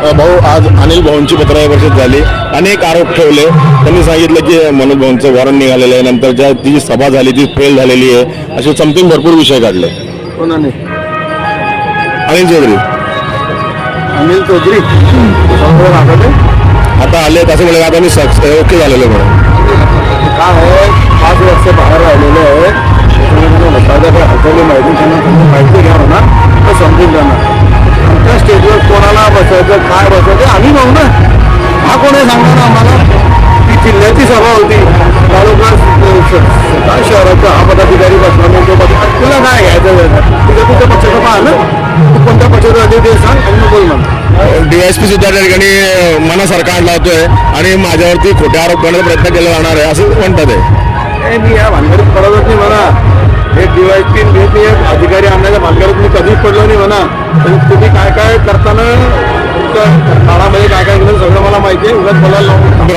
भाऊ आज अनिल भाऊंची पत्रकार परिषद झाली. अनेक आरोप ठेवले. त्यांनी सांगितलं की मनोज भाऊंचं वॉरंट निघालेलं आहे. नंतर ज्या ती सभा झाली ती फेल झालेली आहे. असे समथिंग भरपूर विषय काढले. कोणाने? अनिल चौधरी. अनिल चौधरी? आता आले असं म्हणजे आता मी ओके झालेलो म्हणून. काय आहे पाच वर्ष बाहेर राहिलेले आहे माहिती घ्या म्हणा तर समजून जाणार. कोणाला बसायचं काय बसायचं आम्ही भाऊ ना. हा कोण आहे सांगा ना आम्हाला? ती जिल्ह्याची सभा होती. तालुका काय शहराचा हा पदाधिकारी बसला तो पदाधिकारी तुला काय घ्यायचं? तुझ्या तुझ्या पक्षाचा पहा ना. तू कोणत्या पक्षाचा अधिक ते सांग आणि बोल म्हणा डीएसपी सुद्धा त्या ठिकाणी मनासारखा आणला होतोय आणि माझ्यावरती खोटे आरोप करण्याचा प्रयत्न केला जाणार आहे असं म्हणतात आहे मी या भानगडीत पडतच नाही म्हणा. हे डीवायपी अधिकारी तुम्ही काय काय करताना तुमच्या काळामध्ये काय काय केलं सगळं मला माहिती आहे. उलट मला